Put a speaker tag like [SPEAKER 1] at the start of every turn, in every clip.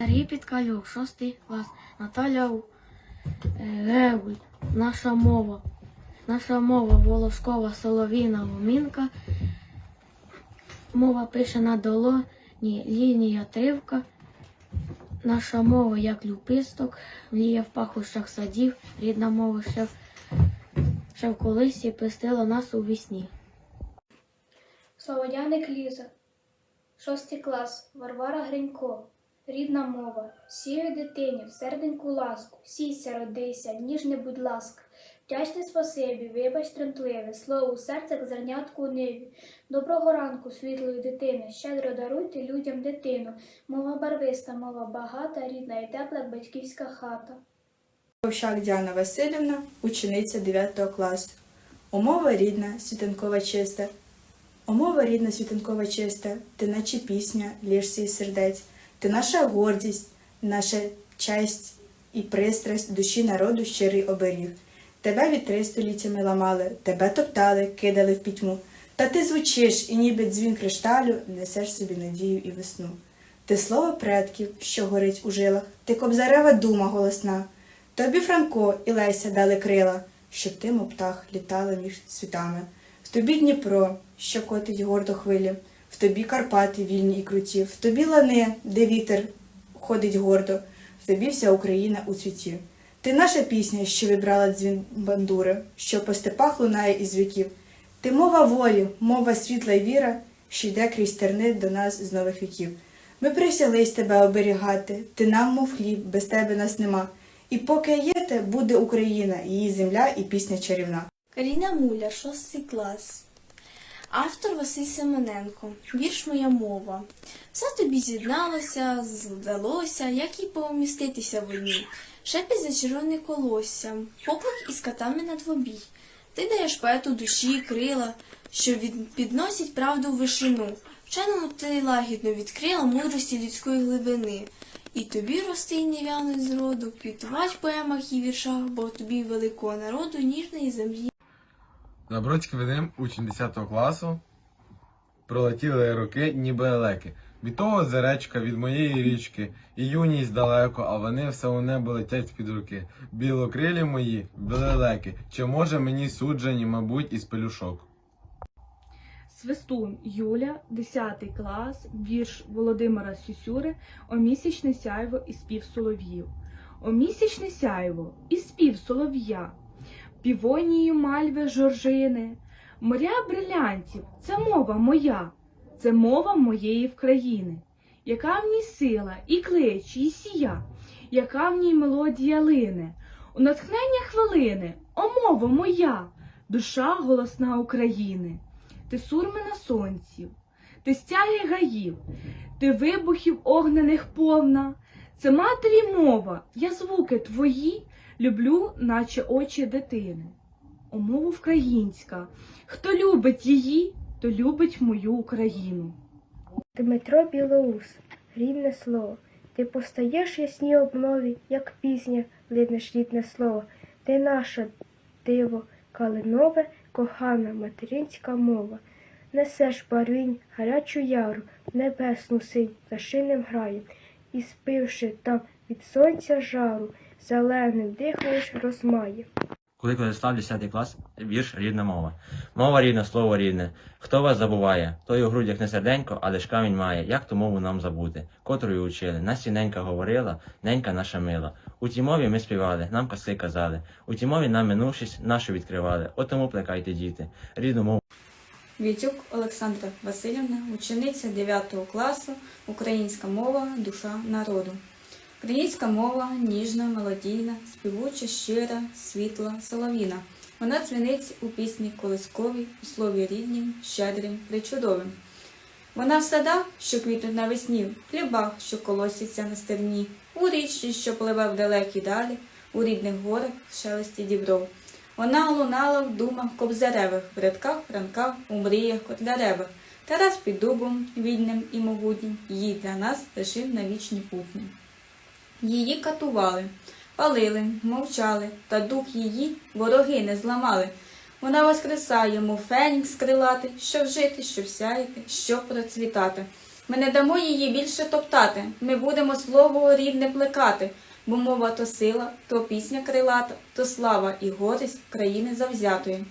[SPEAKER 1] Сергій Підкалюк, шостий клас, Наталя У- е, наша мова. Наша мова волошкова, солов'їна, ломінка. Мова пише на долоні, лінія тривка. Наша мова як люписток, мліє в пахощах садів, рідна мова ще в, ще в колисі пестила нас у вісні.
[SPEAKER 2] Солодяник Ліза, шостий клас, Варвара Гринько, рідна мова, сію дитині, в серденьку ласку, сійся, родися, ніжне, будь ласка, вдячне спасибі, вибач тремтливе, слово у серцях зернятку у ниві. Доброго ранку, світлої дитини, щедро даруйте людям дитину, мова барвиста, мова багата, рідна і тепла батьківська хата.
[SPEAKER 3] Овщак Діана Васильівна, учениця 9 класу. Умова рідна, світанкова чиста. Умова рідна, світанкова чиста, ти наче пісня, лєшся із сердець. Ти наша гордість, наша честь і пристрасть душі народу щирий оберіг. Тебе вітри століттями ламали, тебе топтали, кидали в пітьму. Та ти звучиш, і ніби дзвін кришталю несеш собі надію і весну. Ти слово предків, що горить у жилах, ти кобзарева дума голосна. Тобі Франко і Леся дали крила, щоб ти, мов птах, літала між світами. В тобі Дніпро, що котить гордо хвилі, в тобі Карпати вільні і круті, в тобі лани, де вітер ходить гордо, в тобі вся Україна у цвіті. Ти наша пісня, що вибрала дзвін бандури, що по степах лунає із віків. Ти мова волі, мова світла й віра, що йде крізь терни до нас з нових віків. Ми присялись тебе оберігати, ти нам, мов хліб, без тебе нас нема. І поки є те, буде Україна, її земля і пісня чарівна.
[SPEAKER 4] Каріна Муля, шостий клас. Автор Василь Семененко. Вірш моя мова. Все тобі з'єдналося, здалося, як і поміститися в одній. За червоне колосся, поклик із катами на двобій. Ти даєш поету душі крила, що від... підносять правду в вишину. Вченому ти лагідно відкрила мудрості людської глибини. І тобі рости й не вянуть з роду, квітувать в поемах і віршах, бо тобі великого народу ніжної землі.
[SPEAKER 5] Забродський Вадим, учень 10 класу. Пролетіли роки, ніби елеки. Від того зеречка, від моєї річки, і юність далеко, а вони все у небо летять з-під руки. Білокрилі мої, белелеки, чи може мені суджені, мабуть, із пелюшок.
[SPEAKER 6] Свистун Юля, 10 клас, вірш Володимира Сюсюри «О місячне сяйво і спів солов'їв. О місячне сяйво і спів солов'я, півонії мальви жоржини, моря брилянтів, це мова моя, це мова моєї вкраїни. Яка в ній сила, і клич, і сія, яка в ній мелодія лине, у натхнення хвилини, о мова моя, душа голосна України. Ти сурми на сонців, ти стяги гаїв, ти вибухів огнених повна. Це матері мова, я звуки твої люблю, наче очі дитини. О, мова українська, хто любить її, то любить мою Україну.
[SPEAKER 7] Дмитро Білоус, рідне слово. Ти постаєш ясній обнові, як пісня, линеш рідне слово. Ти наша диво, калинове, кохана материнська мова. Несеш барвінь, гарячу яру, небесну синь пташиним граєм, і спивши там від сонця жару, зеленим дихаєш розмаєм.
[SPEAKER 8] Коли Владислав 10 клас, вірш рідна мова. Мова рідна, слово рідне. Хто вас забуває? Той у грудях не серденько, але ж камінь має. Як ту мову нам забути? Котрою учили? Нас і ненька говорила, ненька наша мила. У тій мові ми співали, нам казки казали. У тій мові нам минувшись, нашу відкривали. От тому плекайте, діти. Рідну мову.
[SPEAKER 3] Вітюк Олександра Васильівна, учениця 9 класу, українська мова, душа народу. Українська мова ніжна, мелодійна, співуча, щира, світла, солов'їна. Вона дзвенить у пісні колисковій, у слові ріднім, щедрим, причудовим. Вона в садах, що квітнуть навесні, в хлібах, що колосяться на стерні, у річці, що пливе в далекі далі, у рідних горах, в шелесті дібров. Вона лунала в думах кобзаревих, в рядках, ранках, у мріях, котляревих. Тарас під дубом, вільним і могутнім, її для нас лишив на вічні путні. Її катували, палили, мовчали, та дух її вороги не зламали. Вона воскресає, мов фенікс крилати, щоб жити, щоб сяяти, щоб процвітати.
[SPEAKER 9] Ми не дамо її більше топтати. Ми будемо слово рідне плекати, бо мова то сила, то пісня крилата, то слава і гордість країни завзятої.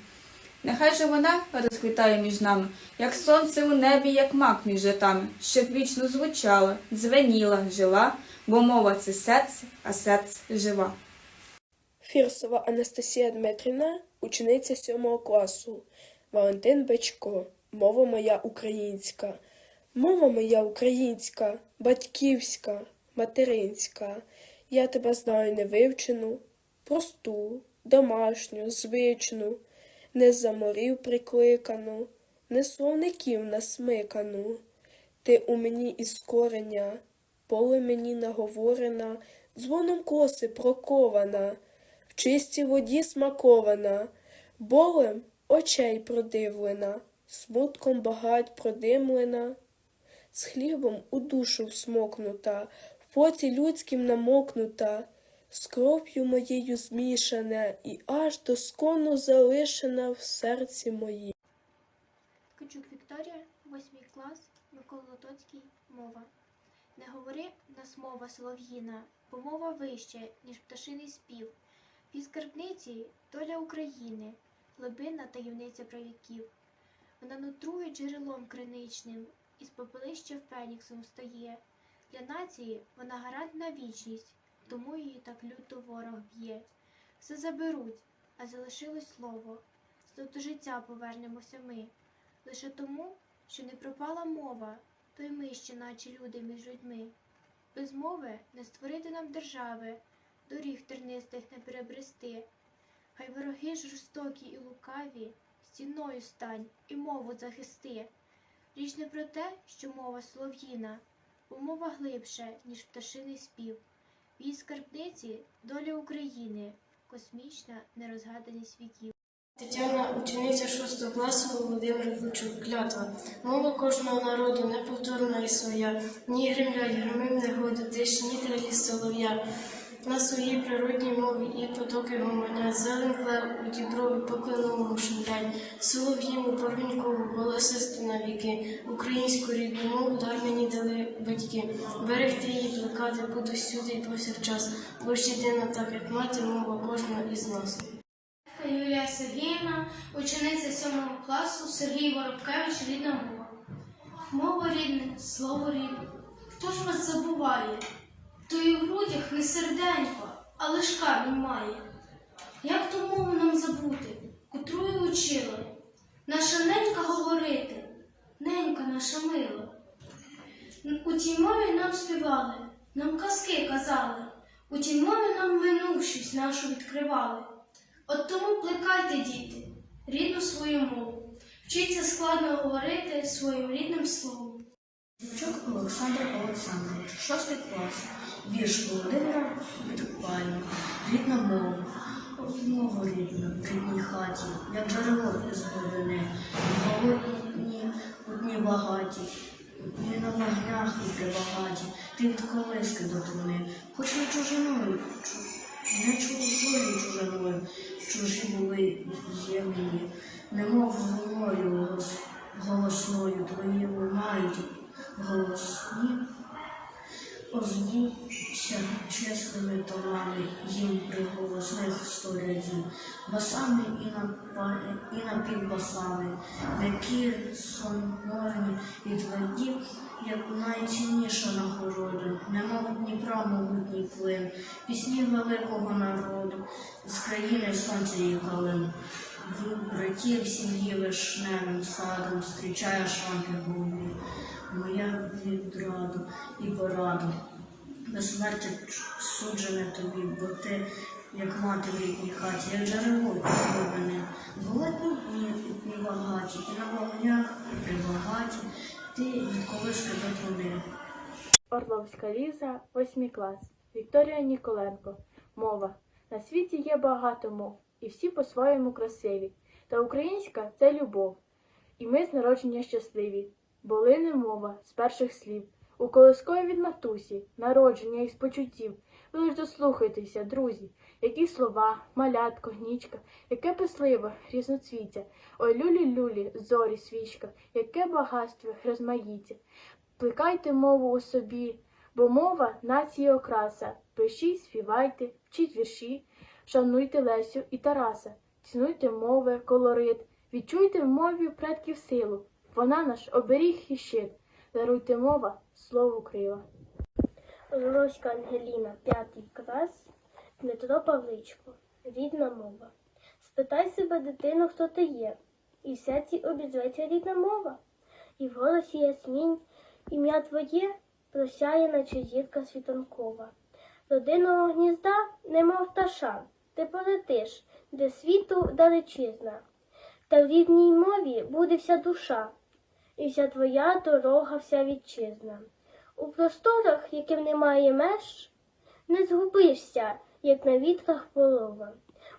[SPEAKER 9] Нехай же вона розквітає між нами, як сонце у небі, як мак між житами, щоб вічно звучала, дзвеніла, жила, бо мова це серце, а серце жива.
[SPEAKER 10] Фірсова Анастасія Дмитрівна, учениця 7 класу. Валентин Бечко. Мова моя українська. Мова моя українська, батьківська, материнська. Я тебе знаю невивчену, просту, домашню, звичну, не з-за морів прикликану, не словників насмикану. Ти у мені із кореня, поле мені наговорена, дзвоном коси прокована, в чистій воді смакована, болем очей продивлена, смутком багать продимлена, з хлібом у душу всмокнута, в поті людським намокнута, з кров'ю моєю змішана і аж доскону залишена в серці моїй.
[SPEAKER 11] Ткачук Вікторія, 8 клас, Микола Лотоцький, мова. Не говори нас мова солов'їна, бо мова вище, ніж пташиний спів. Від скарбниці доля України, глибинна таємниця правіків. Вона нутрує джерелом криничним, із попелища феніксом стає. Для нації вона гарант на вічність, тому її так люто ворог б'є. Все заберуть, а залишилось слово. До життя повернемося ми. Лише тому, що не пропала мова, то й ми ще, наче люди між людьми. Без мови не створити нам держави, доріг тернистих не перебрести. Хай вороги жорстокі і лукаві, стіною стань і мову захисти. Річ не про те, що мова солов'їна, бо мова глибше, ніж пташиний спів. В її скарбниці доля України, космічна нерозгаданість віків.
[SPEAKER 12] Тетяна, учениця 6 класу Володимир Лучук. Клятва. Мова кожного народу неповторна і своя. Ні гремлять, громив не году, тиш, ні трелі солов'я. На своїй природній мові і потоки гомонять, зелень клев у діброві покленовому шумлять, солов'їну, порвінькову, голосисту на віки, українську рідну мову дар батьки. Берегти її, плекати буду всюди і повсякчас, єдина так, як мати, мова кожного із нас.
[SPEAKER 11] Юлія Сергіївна, учениця 7 класу, Сергій Воробкевич, рідна мова. Мова рідне, слово рідне. Хто ж вас забуває? То і в грудях не серденько, а лиш камінь має. Як ту мову нам забути, котрою учили? Наша ненька говорити, ненька наша мила. У тій мові нам співали, нам казки казали, у тій мові нам минувшість нашу відкривали. От тому плекайте, діти, рідну свою мову. Вчіться складно говорити своїм рідним словом.
[SPEAKER 13] Чук Олександр Олександрович, шостий клас. Вірш Володимира Буквально. Рідна мова. Мова рідна в рідній хаті, як джерело із глибини. Голодні, одні багаті, і на вогнях і прибагаті. Ти від колиски до труни, хоч не чужиною, не чужою чужиною. Чужі були є мені, немов волою чесними тонами їм приголосних сто рядів, басами і напівбасами, м'які сонорні і тверді, як найцінніша нагорода, немов Дніпра могутній плин, пісні великого народу, з країни сонця і калин. Братів сім'ї вишневим садом зустрічає шванки голубі, моя відраду і пораду. Безсмертя суджене тобі, бо ти, як мати в рідній хаті, як джерело зроблене. Голодні дні і багаті, і на вогнях прибагаті, ти від колиски до труни.
[SPEAKER 6] Орловська Ліза, 8 клас. Вікторія Ніколенко. Мова. На світі є багато мов, і всі по-своєму красиві. Та українська це любов. І ми з народження щасливі. Бо лине мова з перших слів. У колискові від матусі, народження із почуттів. Ви лиш дослухайтеся, друзі, які слова, малятко, гнічка, яке писливе, різноцвіття. Ой, люлі-люлі, зорі, свічка, яке багатство, розмаїття.
[SPEAKER 14] Плекайте мову у собі, бо мова нації окраса. Пишіть, співайте, вчіть вірші, шануйте Лесю і Тараса, цінуйте мови, колорит, відчуйте в мові предків силу. Вона наш оберіг і щит. Даруйте мова, слово крила.
[SPEAKER 15] Орловська Ангеліна, п'ятий клас, Дмитро Павличко, рідна мова. Спитай себе, дитино, хто ти є, і в серці обізветься рідна мова, і в голосі ясмінь ім'я твоє просяє, наче зірка світанкова. Родинного гнізда, немов пташа, ти полетиш, де світу далечизна, та в рідній мові буде вся душа, і вся твоя дорога, вся вітчизна. У просторах, яким немає меж, не згубишся, як на вітрах полова.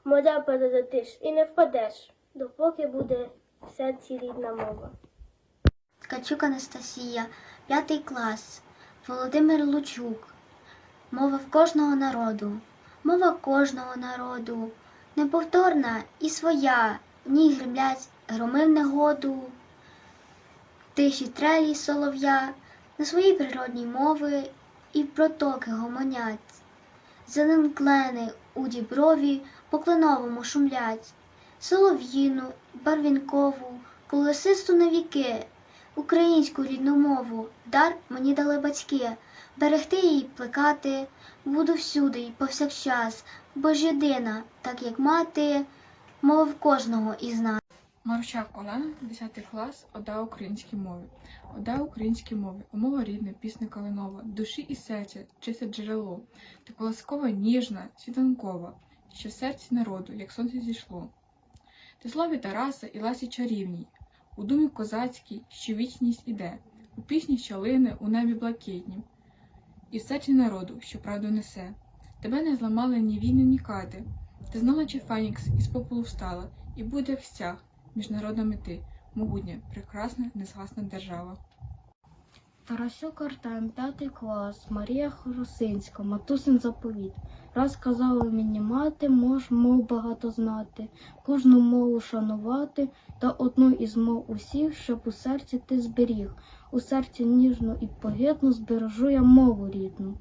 [SPEAKER 15] Моря перелетиш і не впадеш, допоки буде в серці рідна мова.
[SPEAKER 16] Ткачук Анастасія, п'ятий клас, Володимир Лучук. Мова в кожного народу, мова кожного народу, неповторна і своя, в ній гремлять громи в негоду, тиші трелі солов'я, на своїй природній мови і протоки гомонять. Зелен клени у діброві по кленовому шумлять, солов'їну, барвінкову, колесисту на віки, українську рідну мову, дар мені дали батьки, берегти її, плекати, буду всюди й повсякчас, бо ж єдина, так як мати, мова в кожного із нас.
[SPEAKER 5] Марущак Олена, 10 клас, Ода українській мові. Ода українській мові, умова рідна, пісня калинова, душі і серця, чисте джерело, ти колоскова, ніжна, світанкова, що в серці народу, як сонце зійшло. Ти слові Тараса і ласі чарівній, у думі козацькій, що вічність іде, у пісні, що лине у небі блакитнім, і в серці народу, що правду несе. Тебе не зламали ні війни, ні кати. Ти знала, чи Фенікс із попелу встала, і буде як стяг міжнародна мети, могутня, прекрасна, незгасна держава.
[SPEAKER 17] Тарасюк Артем, п'ятий клас, Марія Хоросинська, матусин заповіт. Раз казали мені мати, мож мов багато знати, кожну мову шанувати, та одну із мов усіх, щоб у серці ти зберіг. У серці ніжну і погідну збережу я мову рідну.